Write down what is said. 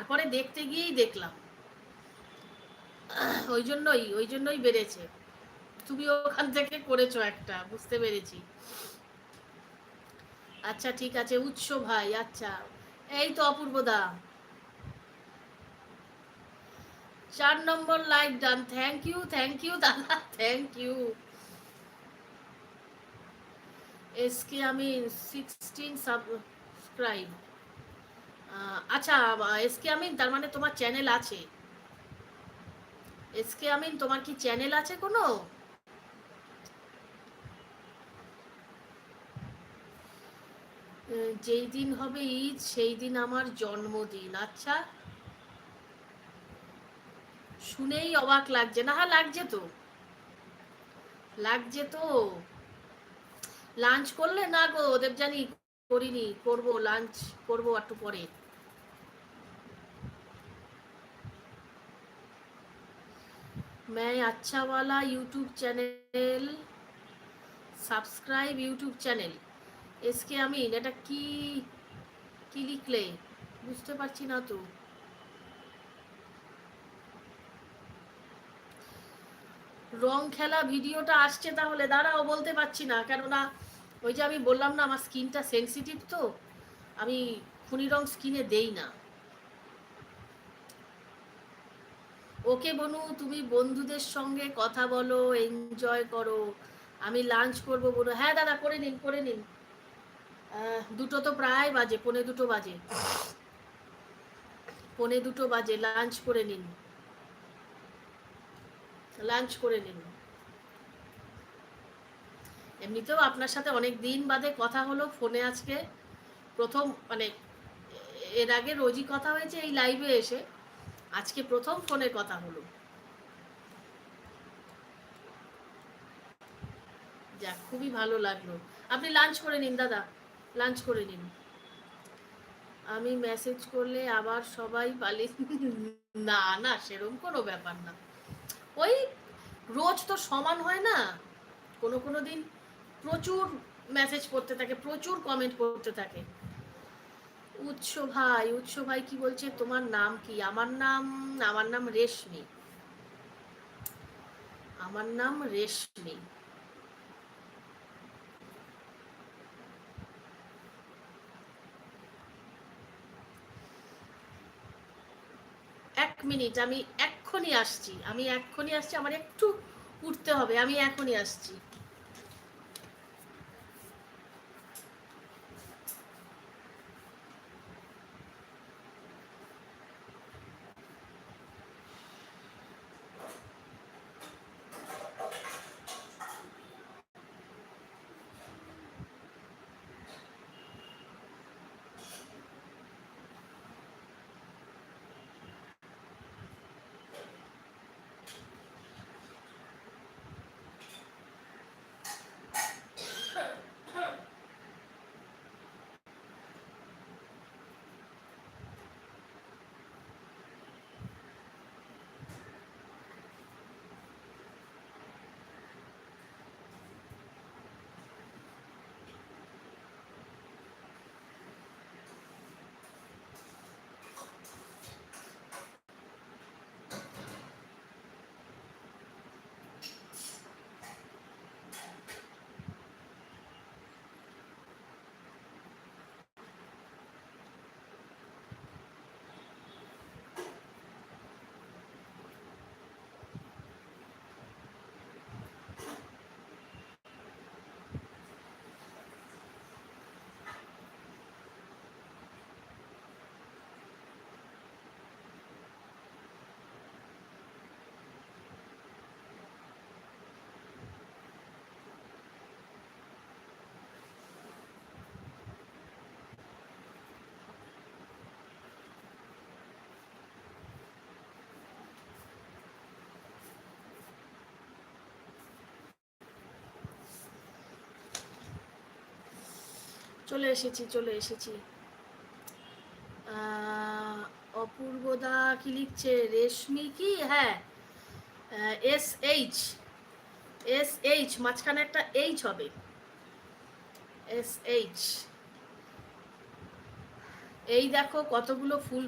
তারপরে দেখতে গিয়েই দেখলাম। ওই জন্যই ওই জন্যই বেড়েছে। তুমি ওখান থেকে করেছ একটা, বুঝতে পেরেছি। আচ্ছা ঠিক আছে, উৎস ভাই আচ্ছা। এই তো অপূর্ব দা চার number like done. Thank you thank you দাদা থ্যাংক ইউ এসকে আমি সিক্সটিন সাবস্ক্রাইব আচ্ছা এসকে আমিন, তার মানে তোমার চ্যানেল আছে। এসকে আমিন, তোমার কি চ্যানেল আছে কোনো? যেই দিন হবে ঈদ, সেই দিন আমার জন্মদিন। আচ্ছা। শুনেই অবাক লাগছে। না হ্যাঁ লাগছে তো। লাগছে তো। লাঞ্চ করলে না গো ওদের জানি করিনি করব লাঞ্চ করব একটু পরে मैं अच्छा वाला YouTube channel subscribe YouTube channel SK Amin এটা কি কি লিখলে বুঝতে পারছি না তো রং খেলা ভিডিওটা আসছে তাহলে দাঁড়াও বলতে পারছি না কেননা ওই যে আমি বললাম না, আমার স্কিনটা সেন্সিটিভ তো, আমি খুনি রং স্কিনে দেই না। ওকে বনু, তুমি বন্ধুদের সঙ্গে কথা বলো এনজয় করো, আমি লাঞ্চ করব বনু হ্যাঁ দাদা, করে নিন করে নিন। দুটো তো প্রায় বাজে, পনে দুটো বাজে। পনে দুটো বাজে লাঞ্চ করে নিন। লাঞ্চ করে নিন। এমনিতেও আপনার সাথে অনেক দিন বাদে কথা হলো ফোনে আজকে। প্রথম মানে এর আগে রোজই কথা হয়েছে, এই লাইভে এসে আজকে প্রথম ফোনে কথা হলো। যাক, খুবই ভালো লাগল। আপনি লাঞ্চ করে নিন, দাদা। লাঞ্চ করে নিন। আমি মেসেজ করলে আবার সবাই পালি না না সেরকম কোনো ব্যাপার না। ওই, রোজ তো সমান হয় না। কোনো কোনো দিন প্রচুর মেসেজ করতে থাকে, প্রচুর কমেন্ট করতে থাকে। উৎস ভাই উৎস ভাই কি বলছে? তোমার নাম কি? আমার নাম আমার নাম রেশমি। আমার নাম রেশমি। এক মিনিট, আমি এক্ষুনি আসছি। আমি এক্ষুনি আসছি, আমার একটু উঠতে হবে, আমি এখনই আসছি। চলে এসেছি চলে এসেছি। অপূর্বদা কি লিখছে? রেশমি কি? হ্যাঁ। S H. এস এইচ, মাঝখানে একটা এইচ হবে। S H. এই দেখো কতগুলো ফুল